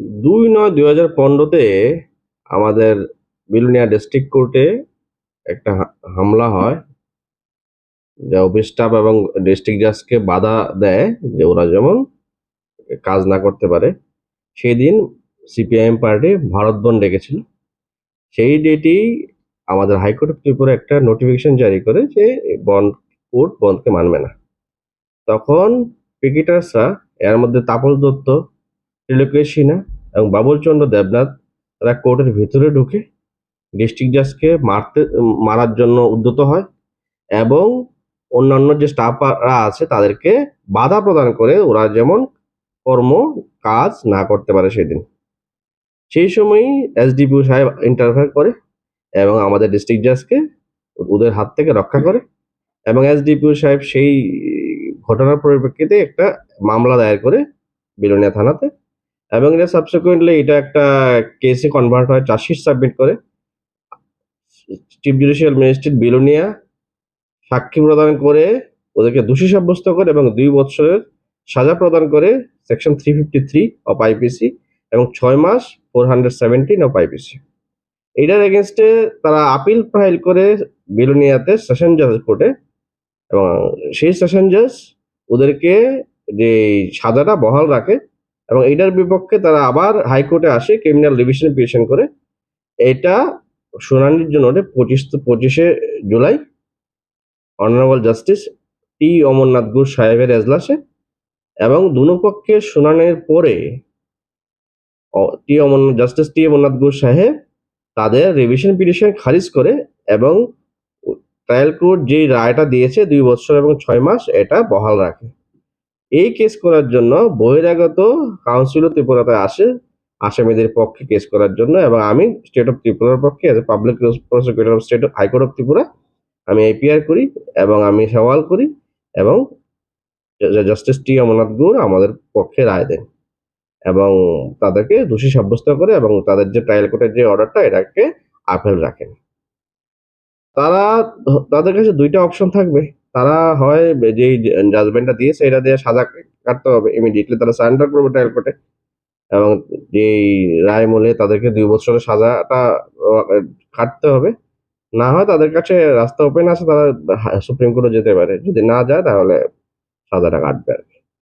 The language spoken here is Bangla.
দুই নয় দুই হাজার পনেরোতে আমাদের বিলুনিয়া ডিস্ট্রিক্ট কোর্টে একটা হামলা হয়। যে অফিস স্টাফ এবং ডিস্ট্রিক্ট জাজকে বাধা দেয় যে ওরা যেমন কাজ না করতে পারে। সেই দিন সিপিআইএম পার্টি ভারত বন ডেকেছিল। সেই ডেটেই আমাদের হাইকোর্ট অফ ত্রিপুরা একটা নোটিফিকেশন জারি করে যে বন্ধ কোর্ট বন্ধকে মানবে না। তখন পিকেটার্সরা এর মধ্যে তাপস দত্ত ত্রিলোকেশ সিনহা এবং বাবুল চন্দ্র দেবনাথ, তারা কোর্টের ভিতরে ঢুকে ডিস্ট্রিক্ট জাজকে মারতে মারার জন্য উদ্যত হয় এবং অন্যান্য যে স্টাফরা আছে তাদেরকে বাধা প্রদান করে ওরা যেমন কর্ম, কাজ না করতে পারে সেদিন। সেই সময়ই এসডিপিও সাহেব ইন্টারফেয়ার করে এবং আমাদের ডিস্ট্রিক্ট জাজকে ওদের হাত থেকে রক্ষা করে এবং এসডিপিও সাহেব সেই ঘটনার পরিপ্রেক্ষিতে একটা মামলা দায়ের করে বিলোনিয়া থানাতে এবং এটা সাবসিকুয়েন্টলি এটা একটা কেসে কনভার্ট হয়, চার্জশিট সাবমিট করে। চিফ জুডিশিয়াল ম্যাজিস্ট্রেট বিলোনিয়া সাক্ষী প্রদান করে, ওদেরকে দোষী সাব্যস্ত করে এবং দুই বছরের সাজা প্রদান করে section three fifty three of IPC এবং ছয় মাস four hundred seventeen of IPC এইটার এগেনস্টে তারা আপিল ফাইল করে বিলোনিয়াতে সেশন জাজ কোর্টে এবং সেই সেশন জাজ ওদেরকে যে সাজাটা বহাল রাখে এবং এইটার বিপক্ষে তারা আবার হাইকোর্টে আসে ক্রিমিনাল রিভিশন পিটিশন করে। এটা শুনানির জন্য পঁচিশ, পঁচিশে July. Honourable justice T Amarnath Gaur সাহেবের এজলাসে এবং দুনো পক্ষের শুনানির পরে T Amarnath, justice T Amarnath Gaur সাহেব তাদের রিভিশন পিটিশন খারিজ করে এবং ট্রায়াল কোর্ট যে রায়টা দিয়েছে দুই বছর এবং ছয় মাস, এটা বহাল রাখে। এই কেস করার জন্য বহিরাগত কাউন্সিলও ত্রিপুরাতে আসে, আসামিদের পক্ষে কেস করার জন্য এবং আমি স্টেট অফ ত্রিপুরার পক্ষে public prosecutor of state high court of Tripura, আমি এপিআর করি এবং আমি সওয়াল করি এবং জাস্টিস টি অমরনাথ গুর আমাদের পক্ষে রায় দেন এবং তাদেরকে দোষী সাব্যস্ত করে এবং তাদের যে ট্রায়াল কোর্টের যে অর্ডারটা এটাকে আপেল রাখেন। তারা, তাদের কাছে দুইটা অপশন থাকবে। তারা হয় যে জাজমেন্টটা দিয়েছে, এটা দিয়ে সাজা কাটতে হবে ইমিডিয়েটলি তারা সারেন্ডার করবে ট্রায়াল কোর্টে এবং যেই রায় মূলে তাদেরকে দুই বছরের সাজাটা কাটতে হবে। না হয় তাদের কাছে রাস্তা ওপেন আছে, তারা সুপ্রিম কোর্টে যেতে পারে। যদি না যায়, তাহলে সাজাটা কাটবে আর কি।